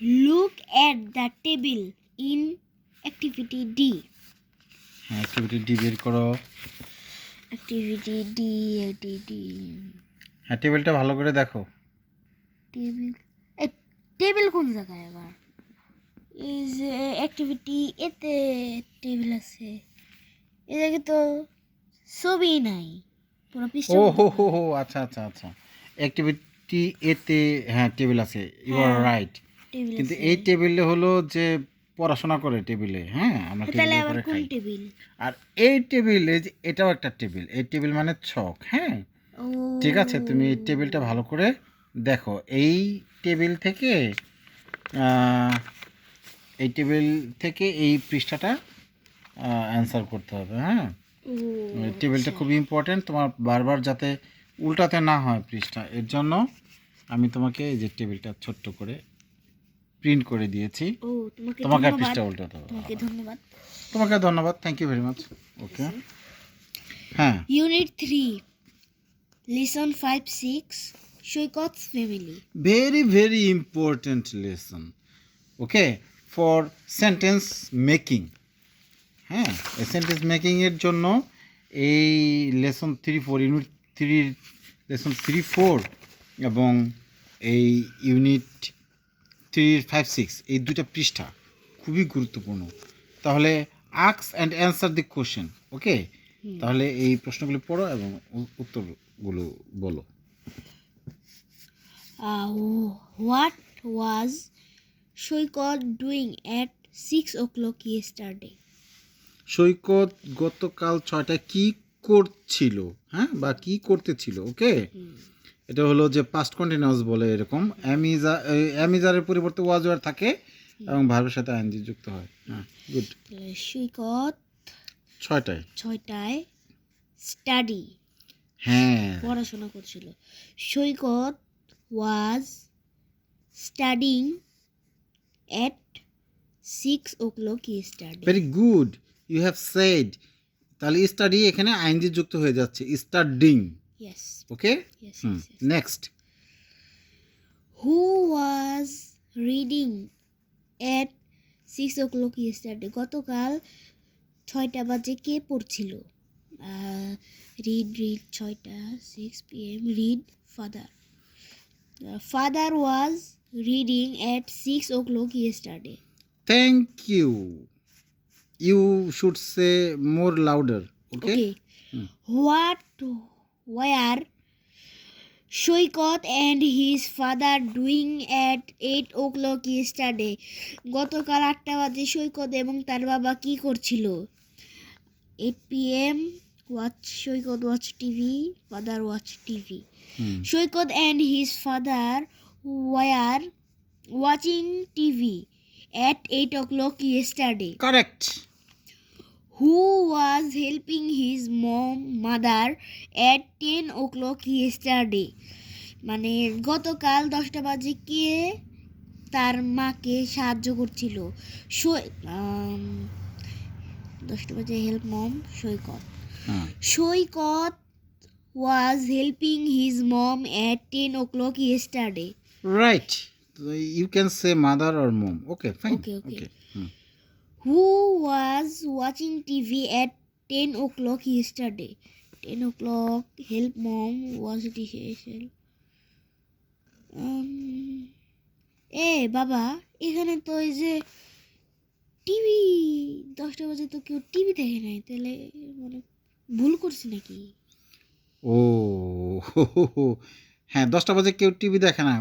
Look at the table in activity D. হ্যাঁ activity D বের করো। Activity D, D, D. হ্যাঁ টেবিলটা ভালো করে দেখো। টেবিল টেবিল কোন জায়গায় আবার? এই যে অ্যাক্টিভিটি এতে টেবিল আছে। এ জায়গায় তো ছবি নাই। পুরো পৃষ্ঠ ও হো হো আচ্ছা আচ্ছা। আচ্ছা অ্যাক্টিভিটি এতে হ্যাঁ টেবিল আছে। ইউ আর রাইট টেবিল কিন্তু এই টেবিলে হলো যে পড়াশোনা করে টেবিলে হ্যাঁ? আমরা আবার কোন খাই। টেবিল? আর এই টেবিলে যে এটাও একটা টেবিল। এই টেবিল মানে ছক হ্যাঁ? ঠিক আছে তুমি এই টেবিলটা ভালো করে দেখো। এই টেবিল থেকে এই টেবিল থেকে এই পৃষ্ঠাটা অ্যান্সার করতে হবে হ্যাঁ? টেবিলটা খুব ইম্পর্ট্যান্ট তোমার বারবার যাতে উল্টাতে না হয় পৃষ্ঠা। এর জন্য আমি তোমাকে এই যে টেবিলটা ছোট্ট করে প্রিন্ট করে দিয়েছি। তোমাকে আর ধন্যবাদ। পৃষ্ঠা উল্টাতে হবে। তোমাকে ধন্যবাদ। তোমাকে ধন্যবাদ। Thank you very much okay হ্যাঁ। Unit three lesson five six Saikat's family very very important lesson okay? For sentence making হ্যাঁ? সেন্টেন্স মেকিং এর জন্য এই lesson three four unit three lesson three four এবং এই ইউনিট থ্রি ফাইভ সিক্স এই দুটা পৃষ্ঠা খুবই গুরুত্বপূর্ণ। তাহলে আক্স and answer the question okay তাহলে এই প্রশ্নগুলি পড়ো এবং উত্তরগুলো বলো। What was Saikat doing at six o'clock yesterday Saikat গতকাল ছয়টায় কি করছিল হ্যাঁ? বা কি করতেছিল ওকে এটা হলো যে পাস্ট কন্টিনিউয়াস বলে এরকম অ্যামিজা অ্যামিজারের পরিবর্তে ওয়াজওয়ার থাকে এবং ভার্বের সাথে আইনজি যুক্ত হয়। হ্যাঁ গুড সৈকত ছয়টায়। ছয়টায় স্টাডি হ্যাঁ। পড়াশোনা করছিল। Saikat was studying at six o'clock study very good you have said তাহলে স্টাডি এখানে আইনজি যুক্ত হয়ে যাচ্ছে। Studying yes okay yes hmm next who was reading at six o'clock yesterday গতকাল ছয়টা বাজে কে পড়ছিল? রিড রিড ছয়টা six P M read father father was reading at six o'clock yesterday thank you you should say more louder okay what were Saikat and his father doing at eight o'clock yesterday গতকাল আটটা বাজে সৈকত এবং তার বাবা কি করছিল? Eight P M watch Saikat watch TV father watch TV Saikat and his father were watching TV at eight o'clock yesterday correct who was helping his mom mother at 10 o'clock yesterday মানে গতকাল দশটা বাজে কে তার মাকে সাহায্য করছিল দশটা বাজে হেল্প মম সৈকত হ্যাঁ Saikat was helping his mom at ten o'clock yesterday Right. You can say mother or mom. Okay, fine. Okay, Hmm. who was watching TV at 10 o'clock yesterday. 10 o'clock, help mom was decision. Um, এ বাবা এখানে তো এই যে TV দশটা বাজে তো কেউ টিভি দেখে নাই তাহলে মানে ভুল করছে নাকি ও হ্যাঁ দশটা বাজে কেউ টিভি দেখে না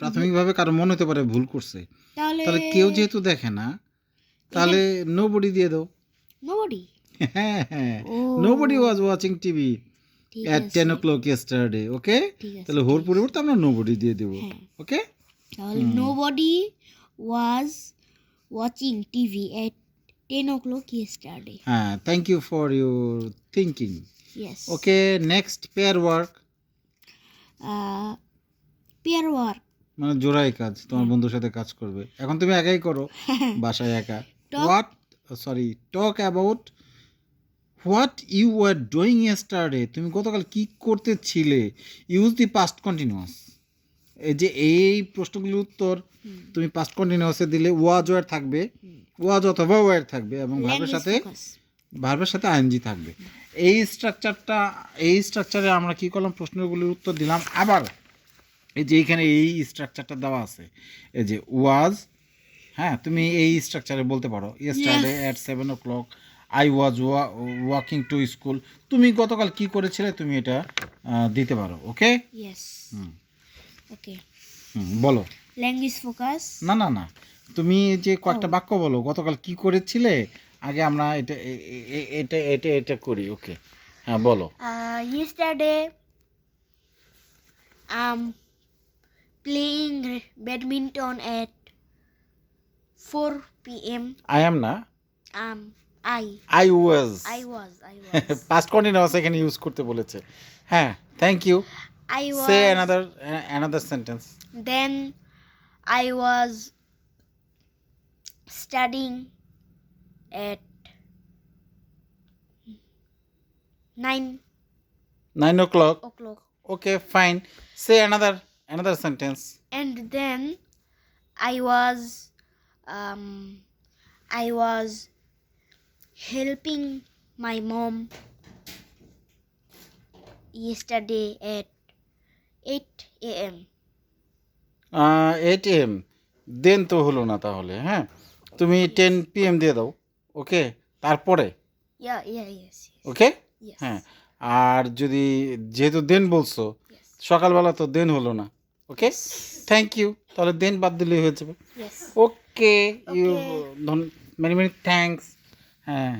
প্রাথমিকভাবে কারও মনে হতে পারে ভুল করছে তাহলে কেউ যেহেতু দেখে না তাহলে নো বডি দিয়ে দাও। নোবডি হ্যাঁ হ্যাঁ। ও। Nobody was watching TV at ten o'clock yesterday okay তাহলে হোর পরিবর্তে আমরা নো বডি দিয়ে দেবো হ্যাঁ। ওকে তাহলে nobody was watching TV at ten o'clock yesterday হ্যাঁ thank you for your thinking okay next pair work pair work মানে জোড়াই কাজ তোমার বন্ধুর সাথে কাজ করবে। এখন তুমি একাই করো বাসায় একা। What sorry talk about what you are doing yesterday তুমি গতকাল কি করতেছিলে? ইউজ দি পাস্ট কন্টিনিউয়াস এই যে এই প্রশ্নগুলোর উত্তর তুমি পাস্ট কন্টিনিউয়াসে দিলে ওয়াজ ওয়ার থাকবে। ওয়াজ অথবা ওয়ার থাকবে এবং ভার্বের সাথে. ভার্বের সাথে আইএনজি থাকবে। এই স্ট্রাকচারটা এই স্ট্রাকচারে আমরা কি করলাম? প্রশ্নগুলির উত্তর দিলাম। আবার এই যে এইখানে এই স্ট্রাকচারটা দেওয়া আছে। এই যে ওয়াজ হ্যাঁ তুমি এই স্ট্রাকচারে বলতে পারো। Yesterday at seven o'clock I was walking to school তুমি গতকাল কি করেছিলে তুমি এটা দিতে পারো ওকে. হুম। বলো। Language focus. না না না। তুমি যে কয়েকটা বাক্য বলো গতকাল কি করেছিলে? আগে আমরা এটা এটা এটা এটা করি ওকে হ্যাঁ বলো। Uh, yesterday, um, badminton badminton 4 p.m. I am না Um, I, I was I was, I was, past continuous এখানে ইউজ করতে বলেছে। হ্যাঁ thank you I was. Say another another sentence Then I was studying at nine nine o'clock okay fine say another another sentence and then I was, um, I was helping my mom yesterday at eight a.m. Eight AM then তো হলো না তাহলে হ্যাঁ? তুমি ten P M দিয়ে দাও ওকে তারপরে? Yeah, yeah, yes, yes, ওকে হ্যাঁ। আর যদি যেহেতু দেন বলছো সকালবেলা তো দেন হলো না ওকে থ্যাংক ইউ তাহলে দেন বাদ দিলেই হয়ে যাবে। Yes. Okay you. Many many thanks হ্যাঁ।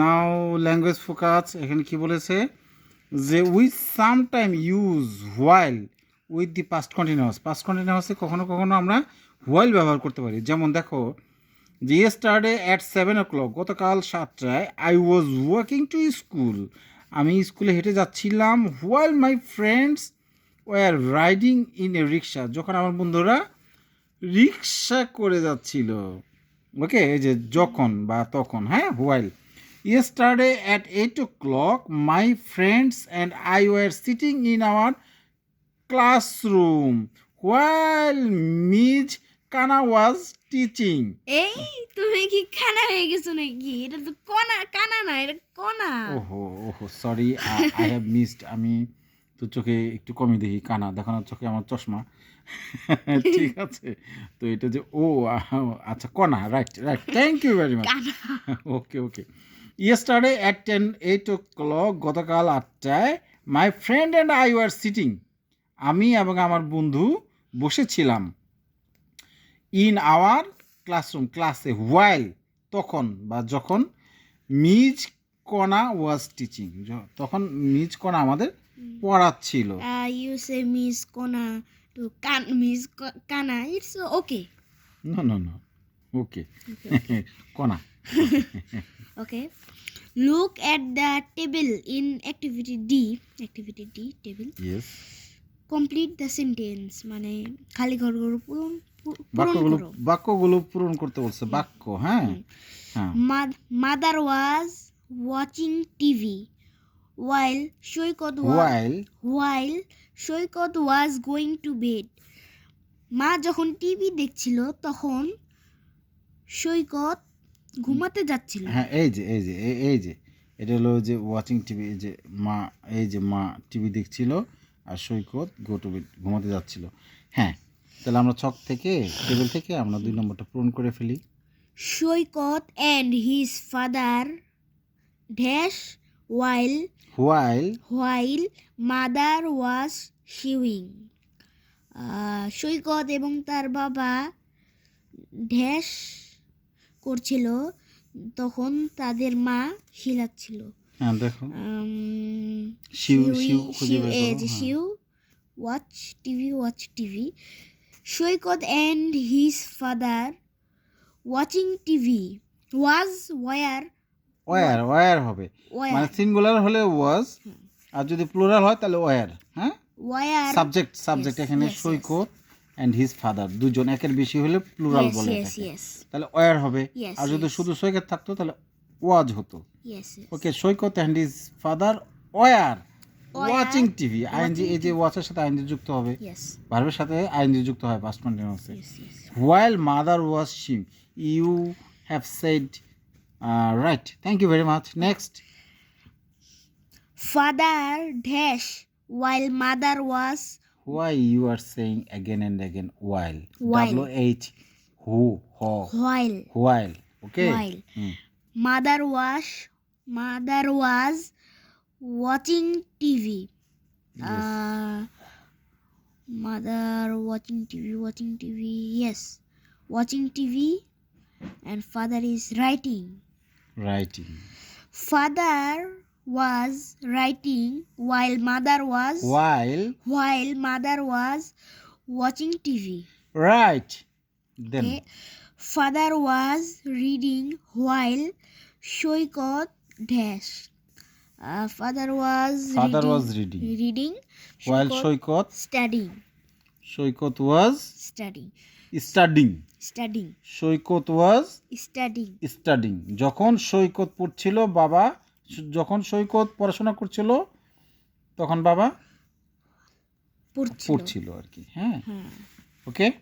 নাও ল্যাঙ্গুয়েজ ফোকাস এখানে কি বলেছে? যে we sometime use while with the past continuous past কন্টিনিউয়াসে কখনো কখনো আমরা হোয়াইল ব্যবহার করতে পারি। যেমন দেখো যে yesterday at seven o'clock গতকাল সাতটায় I was working to school আমি স্কুলে হেঁটে যাচ্ছিলাম while my friends were riding in a rickshaw যখন আমার বন্ধুরা রিক্সা করে যাচ্ছিল। ওকে এই যে যখন বা তখন হ্যাঁ while yesterday at eight o'clock my friends and I were sitting in our classroom while Ms Kona was teaching এই তুমি কি কানা হয়ে গেছো নাকি? এটা তো কনা কানা না এটা কনা। ওহো ওহো সরি আই হ্যাভ মিসড আমি তো চোখে একটু কমই দেখি কানা। দেখানোর চোখে আমার চশমা। ঠিক আছে। তো এটা যে ও আচ্ছা Kona right right thank you very much okay okay yesterday at ten eight o'clock গতকাল আটটায় my friend and I were sitting আমি এবং আমার বন্ধু বসেছিলাম ইন আওয়ার ক্লাসরুম ক্লাসে হোয়াইল তখন বা যখন মিজ কণা ওয়াজ টিচিং তখন মিজ কণা আমাদের পড়াচ্ছিল। Uh, you say miss can miss Ko- kana it's okay no no no okay Kona okay look at the table in activity d activity d table yes complete the sentence মানে খালি ঘরগুলো পূরণ বাক্যগুলো বাক্যগুলো পূরণ করতে বলছে বাক্য হ্যাঁ হ্যাঁ mother was watching tv while Saikat while while Saikat was going to bed. মা যখন টিভি দেখছিল তখন সৈকত ঘুমাতে যাচ্ছিল। হ্যাঁ এই যে এই যে এই- যে এটা হলো যে ওয়াচিং টিভি এই যে মা এই যে মা টিভি দেখছিল আর সৈকত গো টু বেড ঘুমাতে যাচ্ছিল। হ্যাঁ তাহলে আমরা ছক থেকে টেবিল থেকে আমরা দুই নম্বরটা পূরণ করে ফেলি। Saikat and his father dash while while while mother was sewing Saikat এবং তার বাবা ড্যাশ করছিল তখন তাদের মা শিলাচ্ছিল। হ্যাঁ দেখো। Sew sew. Sew watch TV watch TV Saikat and his father watching TV was were were were হবে? মানে সিঙ্গুলার হলে ওয়াজ আর যদি প্লুরাল হয় তাহলে ওয়ার হ্যাঁ? ওয়ার সাবজেক্ট সাবজেক্ট এখানে. সৈকত অ্যান্ড হিজ ফাদার দুজন একের বেশি হলে প্লুরাল বলে তাহলে ওয়ার হবে? আর যদি শুধু সৈকত থাকতো তাহলে ওয়াজ হতো। Okay Saikat and his father were watching TV ING এই যে ওয়াচের সাথে আইএনজি যুক্ত হবে. ভার্বের সাথে আইএনজি যুক্ত হয় পাস্ট কন্টিনিউয়াসে while mother was she you have said uh, right thank you very much next Father dash while mother was why you are saying again and again while While. w h who ho while while okay While. Hmm. mother was mother was watching TV. Yes. Uh, mother watching TV, watching TV. Yes, watching TV, and father is writing writing. Father was writing while mother was while while mother was watching TV. Right. Then okay. father was reading while Shoykot dash. Uh, father was father reading, was reading reading while Shoykot studying. Shoykot was studying. Studying. Studying Saikat was studying studying যখন সৈকত পড়ছিল বাবা যখন সৈকত পড়াশোনা করছিল তখন বাবা পড়ছিল। আর কি হ্যাঁ? হ্যাঁ। ওকে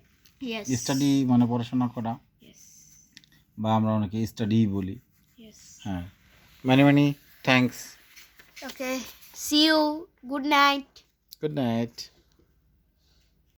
yes. স্টাডি মানে পড়াশোনা করা। বা আমরা অনেকে স্টাডি বলি। হ্যাঁ। Many many thanks okay see you good night good night